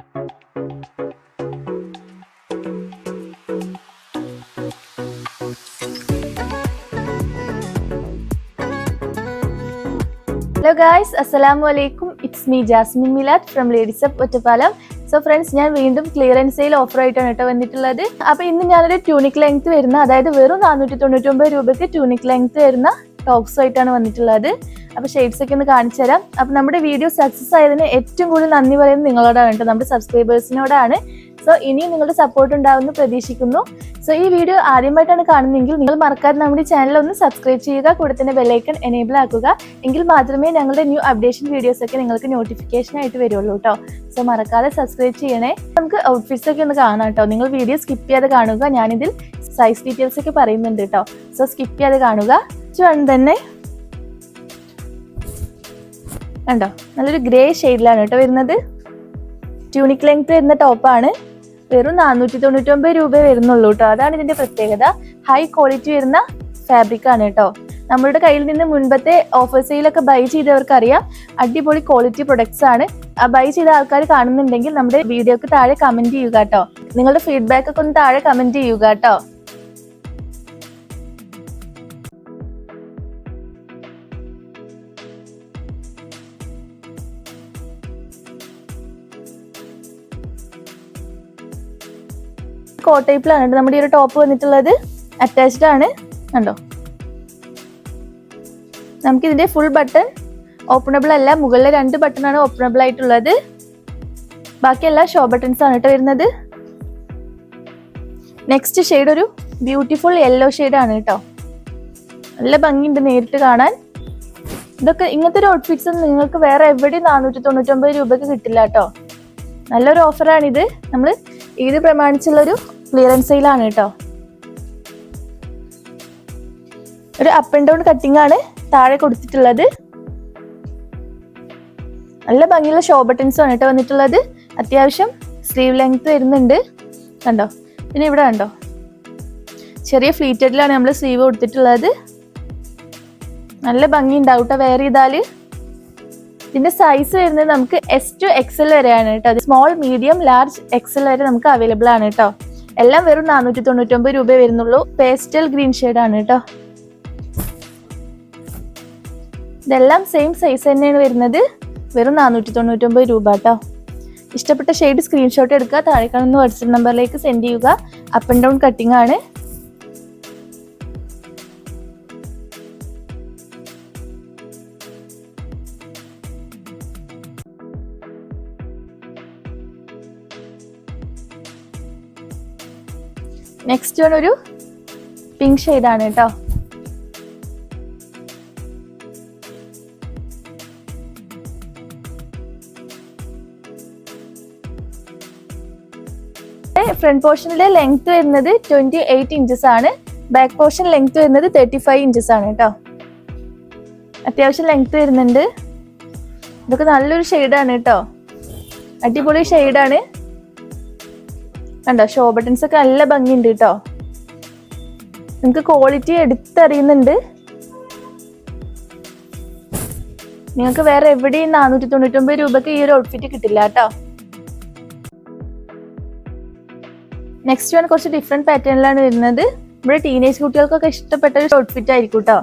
Hello guys അസ്സലാമു അലൈക്കും it's me Jasmin Milad from ladies up Ottapalam so friends ഞാൻ വീണ്ടും ക്ലിയറൻസ് സെയിൽ ഓഫർ ആയിട്ടാണ് കേട്ടോ വന്നിട്ടുള്ളത്. അപ്പോൾ ഇന്ന് ഞാനൊരു ട്യൂണിക് ലെങ്ത് വരുന്ന അതായത് വെറും നാനൂറ്റി തൊണ്ണൂറ്റി രൂപയ്ക്ക് ട്യൂണിക് ലെങ്ത് വരുന്ന ടോപ്സ് ആയിട്ടാണ് വന്നിട്ടുള്ളത്. അപ്പൊ ഷെയ്ഡ്സ് ഒക്കെ ഒന്ന് കാണിച്ചു തരാം. അപ്പൊ നമ്മുടെ വീഡിയോ സക്സസ് ആയതിന് ഏറ്റവും കൂടുതൽ നന്ദി പറയുന്നത് നിങ്ങളോടാണ് കേട്ടോ. നമ്മുടെ സബ്സ്ക്രൈബേഴ്സിനോടാണ് സോ ഇനിയും നിങ്ങളുടെ സപ്പോർട്ട് ഉണ്ടാവുമെന്ന് പ്രതീക്ഷിക്കുന്നു. സോ ഈ വീഡിയോ ആദ്യമായിട്ടാണ് കാണുന്നതെങ്കിൽ നിങ്ങൾ മറക്കാതെ നമ്മുടെ ചാനൽ ഒന്ന് സബ്സ്ക്രൈബ് ചെയ്യുക. കൂടെ തന്നെ ബെല്ലൈക്കൺ എനേബിൾ ആക്കുക. എങ്കിൽ മാത്രമേ ഞങ്ങളുടെ ന്യൂ അപ്ഡേഷൻ വീഡിയോസ് ഒക്കെ നിങ്ങൾക്ക് നോട്ടിഫിക്കേഷൻ ആയിട്ട് വരുള്ളൂ കേട്ടോ. സോ മറക്കാതെ സബ്സ്ക്രൈബ് ചെയ്യണേ. നമുക്ക് ഔട്ട്ഫിറ്റ്സ് ഒക്കെ ഒന്ന് കാണാം കേട്ടോ. നിങ്ങൾ വീഡിയോ സ്കിപ്പ് ചെയ്യാതെ കാണുക. ഞാനിതിൽ സൈസ് ഡീറ്റെയിൽസ് ഒക്കെ പറയുന്നുണ്ട് കേട്ടോ. സോ സ്കിപ്പ് ചെയ്യാതെ കാണുക. ചുവൺ തന്നെ. കണ്ടോ? നല്ലൊരു ഗ്രേ ഷെയ്ഡിലാണ് കേട്ടോ വരുന്നത്. ട്യൂണിക് ലെങ്ത് വരുന്ന ടോപ്പാണ് വെറും നാനൂറ്റി തൊണ്ണൂറ്റി ഒമ്പത് രൂപ വരുന്നുള്ളൂ കേട്ടോ. അതാണ് ഇതിന്റെ പ്രത്യേകത. ഹൈ ക്വാളിറ്റി വരുന്ന ഫാബ്രിക് ആണ് കേട്ടോ. നമ്മളുടെ കയ്യിൽ നിന്ന് മുൻപത്തെ ഓഫർ സെയിലൊക്കെ ബൈ ചെയ്തവർക്ക് അറിയാം അടിപൊളി ക്വാളിറ്റി പ്രൊഡക്ട്സ് ആണ്. ബൈ ചെയ്ത ആൾക്കാർ കാണുന്നുണ്ടെങ്കിൽ നമ്മുടെ വീഡിയോക്ക് താഴെ കമന്റ് ചെയ്യുക കേട്ടോ. നിങ്ങളുടെ ഫീഡ്ബാക്ക് ഒക്കെ ഒന്ന് താഴെ കമന്റ് ചെയ്യുക കേട്ടോ. കോട്ടൈപ്പിലാണ് കേട്ടോ നമ്മുടെ ഈ ഒരു ടോപ്പ് വന്നിട്ടുള്ളത് അറ്റാച്ച്ഡ് ആണ്. കണ്ടോ? നമുക്ക് ഇതിന്റെ ഫുൾ ബട്ടൺ ഓപ്പണബിൾ അല്ല. മുകളിലെ രണ്ട് ബട്ടൺ ആണ് ഓപ്പണബിൾ ആയിട്ടുള്ളത്. ബാക്കി ബാക്കിയെല്ലാം ഷോ ബട്ടൺസ് ആണ് കേട്ടോ വരുന്നത്. നെക്സ്റ്റ് ഷെയ്ഡ് ഒരു ബ്യൂട്ടിഫുൾ യെല്ലോ ആണ് കേട്ടോ നല്ല ഭംഗിയുണ്ട് നേരിട്ട് കാണാൻ. ഇതൊക്കെ ഇങ്ങനത്തെ ഒരു ഔട്ട്ഫിറ്റ്സ് നിങ്ങൾക്ക് വേറെ എവിടെയും നാനൂറ്റി തൊണ്ണൂറ്റൊമ്പത് രൂപയ്ക്ക് കിട്ടില്ല കേട്ടോ നല്ലൊരു ഓഫറാണിത് നമ്മൾ ഇത് പ്രമാണിച്ചുള്ള ഒരു ക്ലിയറൻസ് സെയിലാണ് കേട്ടോ. ഒരു അപ്പ് ആൻഡ് ഡൗൺ കട്ടിംഗ് ആണ് താഴെ കൊടുത്തിട്ടുള്ളത്. നല്ല ഭംഗിയുള്ള ഷോ ബട്ടൺസും ആണ് കേട്ടോ വന്നിട്ടുള്ളത്. അത്യാവശ്യം സ്ലീവ് ലെങ്ത് വരുന്നുണ്ട്. കണ്ടോ? പിന്നെ ഇവിടെ കണ്ടോ? ചെറിയ ഫ്ലീറ്റഡിലാണ് നമ്മൾ സ്ലീവ് കൊടുത്തിട്ടുള്ളത്. നല്ല ഭംഗി ഉണ്ടാവും കേട്ടോ വെയർ ചെയ്താൽ ഇതിന്റെ സൈസ് വരുന്നത് നമുക്ക് എസ് ടു എക്സൽ വരെയാണ് കേട്ടോ. സ്മോൾ മീഡിയം ലാർജ് എക്സൽ വരെ നമുക്ക് അവൈലബിൾ ആണ് കേട്ടോ. എല്ലാം വെറും നാനൂറ്റി തൊണ്ണൂറ്റൊമ്പത് രൂപ വരുന്നുള്ളൂ പേസ്റ്റൽ ഗ്രീൻ ആണ് കേട്ടോ. ഇതെല്ലാം സെയിം സൈസ് തന്നെയാണ് വരുന്നത്. വെറും നാനൂറ്റി തൊണ്ണൂറ്റൊമ്പത് രൂപ കേട്ടോ. ഇഷ്ടപ്പെട്ട ഷെയ്ഡ് സ്ക്രീൻഷോട്ട് എടുക്കുക. താഴെ കാണുന്ന വാട്സപ്പ് നമ്പറിലേക്ക് സെൻഡ് ചെയ്യുക. അപ്പ് ആൻഡ് ഡൗൺ കട്ടിംഗ് ആണ്. നെക്സ്റ്റ് വൺ ഒരു പിങ്ക് ആണ് കേട്ടോ. ഫ്രണ്ട് പോർഷനിലെ ലെങ്ത് വരുന്നത് ട്വന്റി എയ്റ്റ് ഇഞ്ചസ് ആണ്. ബാക്ക് പോർഷൻ ലെങ്ത് വരുന്നത് തേർട്ടി ഫൈവ് ഇഞ്ചസ് ആണ് കേട്ടോ. അത്യാവശ്യം ലെങ്ത് വരുന്നുണ്ട്. ഇതൊക്കെ നല്ലൊരു ഷെയ്ഡാണ് കേട്ടോ. അടിപൊളി ഷെയ്ഡാണ് കണ്ടോ ഷോ ബട്ടൺസ് ഒക്കെ നല്ല ഭംഗിയുണ്ട് കേട്ടോ. നിങ്ങൾക്ക് ക്വാളിറ്റി എടുത്തറിയുന്നുണ്ട്. നിങ്ങൾക്ക് വേറെ എവിടെയും നാനൂറ്റി തൊണ്ണൂറ്റൊമ്പത് രൂപക്ക് ഈ ഒരു ഔട്ട്ഫിറ്റ് കിട്ടില്ല കേട്ടോ. നെക്സ്റ്റ് വൺ കുറച്ച് ഡിഫറെന്റ് പാറ്റേണിലാണ് വരുന്നത്. നമ്മുടെ ടീനേജ് കുട്ടികൾക്കൊക്കെ ഇഷ്ടപ്പെട്ട ഒരു ഔട്ട്ഫിറ്റ് ആയിരിക്കും കേട്ടോ.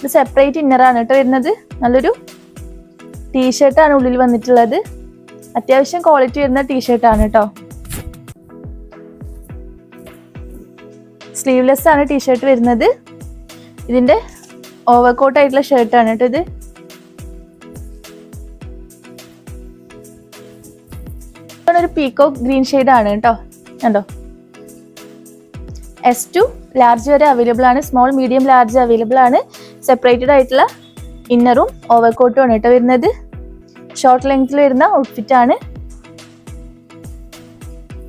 ഇത് സെപ്പറേറ്റ് ഇന്നർ ആണ് കേട്ടോ വരുന്നത്. നല്ലൊരു ടീഷർട്ടാണ് ഉള്ളിൽ വന്നിട്ടുള്ളത്. അത്യാവശ്യം ക്വാളിറ്റി വരുന്ന ടീഷർട്ടാണ് കേട്ടോ സ്ലീവ്ലെസ് ആണ് ടീഷർട്ട് വരുന്നത്. ഇതിന്റെ ഓവർകോട്ട് ആയിട്ടുള്ള ഷർട്ടാണ് കേട്ടോ ഇത്. ഒരു പീക്കോ ഗ്രീൻ ഷെയ്ഡ് ആണ് കേട്ടോ കണ്ടോ? എസ് ടു ലാർജ് വരെ അവൈലബിൾ ആണ്. സ്മോൾ മീഡിയം ലാർജ് അവൈലബിൾ ആണ്. സെപ്പറേറ്റഡ് ആയിട്ടുള്ള ഇന്നറും ഓവർ ഓവർകോട്ടും ആണ് കേട്ടോ വരുന്നത്. ഷോർട്ട് ലെങ്ത്തിൽ വരുന്ന ഔട്ട്ഫിറ്റ് ആണ്.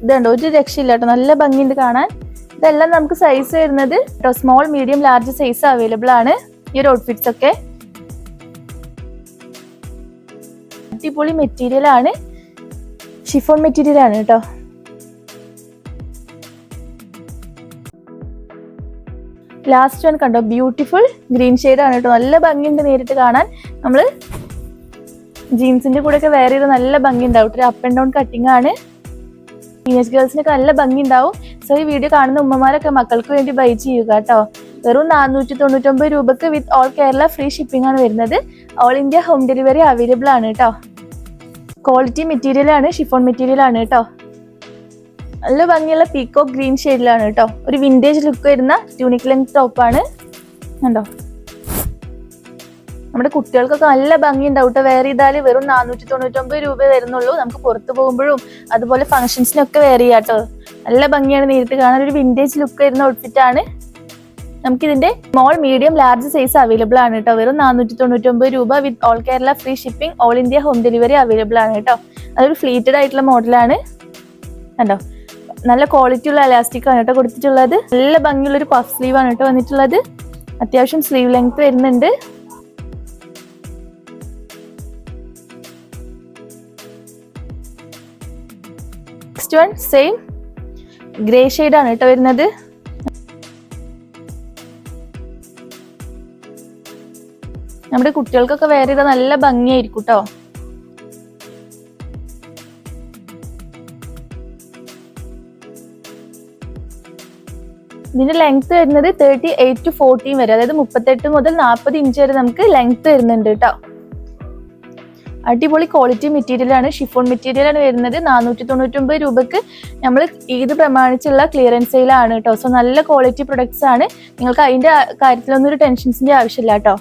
ഇതുണ്ട് ഒരു രക്ഷയില്ല കേട്ടോ. നല്ല ഭംഗിയുണ്ട് കാണാൻ. ഇതെല്ലാം നമുക്ക് സൈസ് വരുന്നത് കേട്ടോ small medium large size available ആണ് ഈ ഒരു ഔട്ട്ഫിറ്റ്സ് ഒക്കെ. അടിപൊളി മെറ്റീരിയൽ ആണ്. ഷിഫോൺ മെറ്റീരിയൽ ആണ് കേട്ടോ. ലാസ്റ്റ് വൺ കണ്ടോ? ബ്യൂട്ടിഫുൾ ഗ്രീൻ ആണ് കേട്ടോ. നല്ല ഭംഗിയുണ്ട് നേരിട്ട് കാണാൻ. നമ്മൾ ജീൻസിന്റെ കൂടെയൊക്കെ വെയർ ചെയ്ത് നല്ല ഭംഗി ഉണ്ടാവും ഒരു അപ്പ് ആൻഡ് ഡൗൺ കട്ടിംഗ് ആണ്. ടീനേജ് ഗേൾസിനൊക്കെ നല്ല ഭംഗി ഉണ്ടാവും സോ ഈ വീഡിയോ കാണുന്ന ഉമ്മമാരൊക്കെ മക്കൾക്ക് വേണ്ടി ബൈ ചെയ്യുക കേട്ടോ. വെറും നാനൂറ്റി തൊണ്ണൂറ്റൊമ്പത് രൂപക്ക് with all Kerala free shipping ആണ് വരുന്നത്. All India home delivery available ആണ് കേട്ടോ. ക്വാളിറ്റി മെറ്റീരിയൽ ആണ് ഷിഫോൺ മെറ്റീരിയൽ ആണ് കേട്ടോ. നല്ല ഭംഗിയുള്ള പീക്കോ ഗ്രീൻ ഷെയ്ഡിലാണ് കേട്ടോ ഒരു വിന്റേജ് ലുക്ക് വരുന്ന ട്യൂണിക് ലെങ്ത് ടോപ്പാണ് കണ്ടോ? നമ്മുടെ കുട്ടികൾക്കൊക്കെ നല്ല ഭംഗി ഉണ്ടാവും കേട്ടോ വെയർ ചെയ്താൽ വെറും നാനൂറ്റി തൊണ്ണൂറ്റൊമ്പത് രൂപ വരുന്നുള്ളൂ. നമുക്ക് പുറത്ത് പോകുമ്പോഴും അതുപോലെ ഫംഗ്ഷൻസിനൊക്കെ വെയർ ചെയ്യാം കേട്ടോ നല്ല ഭംഗിയാണ് നേരിട്ട് കാണാൻ. ഒരു വിന്റേജ് ലുക്ക് വരുന്ന ഔട്ട്ഫിറ്റ് ആണ്. നമുക്ക് ഇതിന്റെ small medium large size available ആണ് കേട്ടോ വെറും നാനൂറ്റി തൊണ്ണൂറ്റൊമ്പത് രൂപ with all Kerala free shipping all India home delivery available ആണ് കേട്ടോ അതൊരു ഫ്ലീറ്റഡ് ആയിട്ടുള്ള മോഡലാണ് കണ്ടോ? നല്ല ക്വാളിറ്റി ഉള്ള എലാസ്റ്റിക് ആണ് കേട്ടോ കൊടുത്തിട്ടുള്ളത്. നല്ല ഭംഗിയുള്ള ഒരു പഫ് സ്ലീവ് ആണ് കേട്ടോ വന്നിട്ടുള്ളത്. അത്യാവശ്യം സ്ലീവ് ലെങ്ത് വരുന്നുണ്ട്. നെക്സ്റ്റ് വൺ സെയിം ഗ്രേ ആണ് കേട്ടോ വരുന്നത്. നമ്മുടെ കുട്ടികൾക്കൊക്കെ വേറെ ഇതാ നല്ല ഭംഗിയായിരിക്കും കേട്ടോ. ഇതിന്റെ ലെങ്ത് വരുന്നത് തേർട്ടി എയ്റ്റ് ടു ഫോർട്ടീൻ വരെ. അതായത് മുപ്പത്തെട്ട് മുതൽ നാൽപ്പത് ഇഞ്ച് വരെ നമുക്ക് ലെങ്ത് വരുന്നുണ്ട് കേട്ടോ അടിപൊളി ക്വാളിറ്റി മെറ്റീരിയൽ ആണ്. ഷിഫോൺ മെറ്റീരിയൽ ആണ് വരുന്നത്. നാനൂറ്റി തൊണ്ണൂറ്റൊമ്പത് രൂപക്ക് നമ്മൾ ഈദ് പ്രമാണിച്ചുള്ള ക്ലിയറൻസ് സെയിലാണ് കേട്ടോ സോ നല്ല ക്വാളിറ്റി പ്രൊഡക്ട്സ് ആണ്. നിങ്ങൾക്ക് അതിന്റെ കാര്യത്തിലൊന്നും ഒരു ടെൻഷൻസിന്റെ ആവശ്യമില്ല കേട്ടോ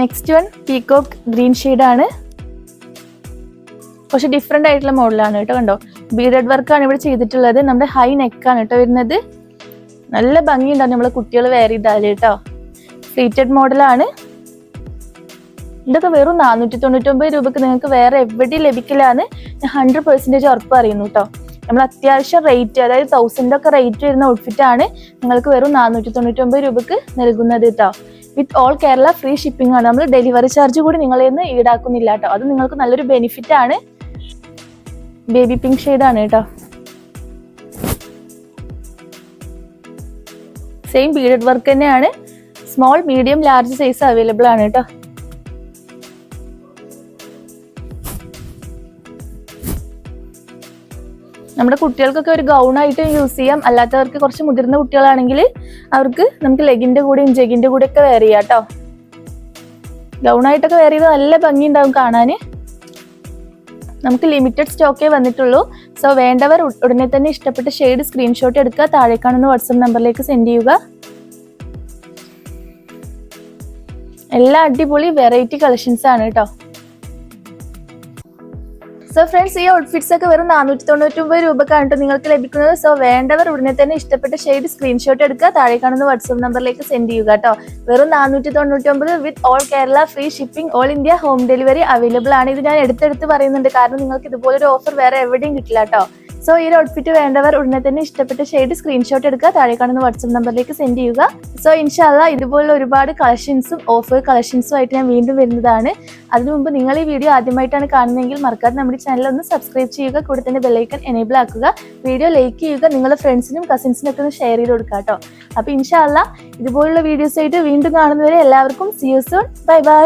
നെക്സ്റ്റ് വൺ പീകോക്ക് ഗ്രീൻ ആണ്. കുറച്ച് ഡിഫറെന്റ് ആയിട്ടുള്ള മോഡലാണ് കേട്ടോ കണ്ടോ? ബീഡഡ് വർക്കാണ് ഇവിടെ ചെയ്തിട്ടുള്ളത്. നമ്മുടെ ഹൈ നെക്കാണ് കേട്ടോ വരുന്നത്. നല്ല ഭംഗിയുണ്ടാവും നമ്മളെ കുട്ടികൾ വെയർ ഇതാൽ കേട്ടോ. ഫ്ലീറ്റഡ് മോഡലാണ് ഇതൊക്കെ വെറും നാനൂറ്റി തൊണ്ണൂറ്റൊമ്പത് രൂപക്ക് നിങ്ങൾക്ക് വേറെ എവിടെയും ലഭിക്കില്ല എന്ന് ഞാൻ ഹൺഡ്രഡ് പെർസെന്റേജ് ഉറപ്പ് അറിയുന്നു കേട്ടോ. നമ്മൾ അത്യാവശ്യം റേറ്റ് അതായത് തൗസൻഡ് ഒക്കെ റേറ്റ് വരുന്ന ഔട്ട്ഫിറ്റ് ആണ് നിങ്ങൾക്ക് വെറും നാനൂറ്റി തൊണ്ണൂറ്റൊമ്പത് രൂപക്ക് നൽകുന്നത് കേട്ടോ. With all Kerala free shipping ആണ്. നമ്മൾ ഡെലിവറി ചാർജ് കൂടി നിങ്ങളിൽ നിന്ന് ഈടാക്കുന്നില്ല കേട്ടോ. അത് നിങ്ങൾക്ക് നല്ലൊരു ബെനിഫിറ്റ് ആണ്. ബേബി പിങ്ക് ഷെയ്ഡാണ് കേട്ടോ. സെയിം ബീഡഡ് വർക്ക് തന്നെയാണ്. Small medium large size available ആണ് കേട്ടോ. നമ്മുടെ കുട്ടികൾക്കൊക്കെ ഒരു ഗൗൺ ആയിട്ട് യൂസ് ചെയ്യാം. അല്ലാത്തവർക്ക് കുറച്ച് മുതിർന്ന കുട്ടികളാണെങ്കിൽ അവർക്ക് നമുക്ക് ലെഗിന്റെ കൂടെയും ജെഗിന്റെ കൂടെയൊക്കെ വേറെ വെയർ ചെയ്യാം കേട്ടോ. ഗൗൺ ആയിട്ടൊക്കെ വെയർ ചെയ്ത് നല്ല ഭംഗി ഉണ്ടാവും കാണാൻ. നമുക്ക് ലിമിറ്റഡ് സ്റ്റോക്കേ വന്നിട്ടുള്ളൂ. സോ വേണ്ടവർ ഉടനെ തന്നെ ഇഷ്ടപ്പെട്ട ഷെയ്ഡ് സ്ക്രീൻഷോട്ട് എടുക്കുക. താഴെ കാണുന്ന വാട്സപ്പ് നമ്പറിലേക്ക് സെൻഡ് ചെയ്യുക. എല്ലാ അടിപൊളി വെറൈറ്റി കളക്ഷൻസ് ആണ് കേട്ടോ സോ ഫ്രണ്ട്സ് ഈ ഔട്ട്ഫിറ്റ്സ് ഒക്കെ വെറും നാനൂറ്റി തൊണ്ണൂറ്റി ഒമ്പത് രൂപക്കാണ് നിങ്ങൾക്ക് ലഭിക്കുന്നത്. സോ വേണ്ടവർ ഉടനെ തന്നെ ഇഷ്ടപ്പെട്ട ഷെയ്ഡ് സ്ക്രീൻഷോട്ട് എടുക്കുക. താഴെ കാണുന്ന വാട്സ്ആപ്പ് നമ്പറിലേക്ക് സെൻഡ് ചെയ്യുക കേട്ടോ വെറും നാനൂറ്റി തൊണ്ണൂറ്റി ഒമ്പത് with all Kerala free shipping all India home delivery available ആണ്. ഇത് ഞാൻ എടുത്തെടുത്ത് പറയുന്നുണ്ട്. കാരണം നിങ്ങൾക്ക് ഇതുപോലൊരു ഓഫർ വേറെ എവിടെയും കിട്ടില്ല കേട്ടോ സോ ഈ ഒരു ഔട്ട്ഫിറ്റ് വേണ്ടവർ ഉടനെ തന്നെ ഇഷ്ടപ്പെട്ട ഷെയ്ഡ് സ്ക്രീൻഷോട്ട് എടുക്കുക. താഴെ കാണുന്ന വാട്സ്ആപ്പ് നമ്പറിലേക്ക് സെൻഡ് ചെയ്യുക. സോ ഇൻഷാല്ല ഇതുപോലുള്ള ഒരുപാട് കളക്ഷൻസും ഓഫർ കളക്ഷൻസും ആയിട്ട് ഞാൻ വീണ്ടും വരുന്നതാണ്. അതിനു മുമ്പ് നിങ്ങൾ ഈ വീഡിയോ ആദ്യമായിട്ടാണ് കാണുന്നതെങ്കിൽ മറക്കാതെ നമ്മുടെ ചാനൽ ഒന്ന് സബ്സ്ക്രൈബ് ചെയ്യുക. കൂടെ തന്നെ ബെല്ലൈക്കൺ എനേബിൾ ആക്കുക. വീഡിയോ ലൈക്ക് ചെയ്യുക. നിങ്ങളുടെ ഫ്രണ്ട്സിനും കസിൻസിനും ഒക്കെ ഒന്ന് ഷെയർ ചെയ്ത് കൊടുക്കുക കേട്ടോ. അപ്പൊ ഇൻഷാല്ല ഇതുപോലുള്ള വീഡിയോസ് ആയിട്ട് വീണ്ടും കാണുന്നവരെ എല്ലാവർക്കും see you soon bye bye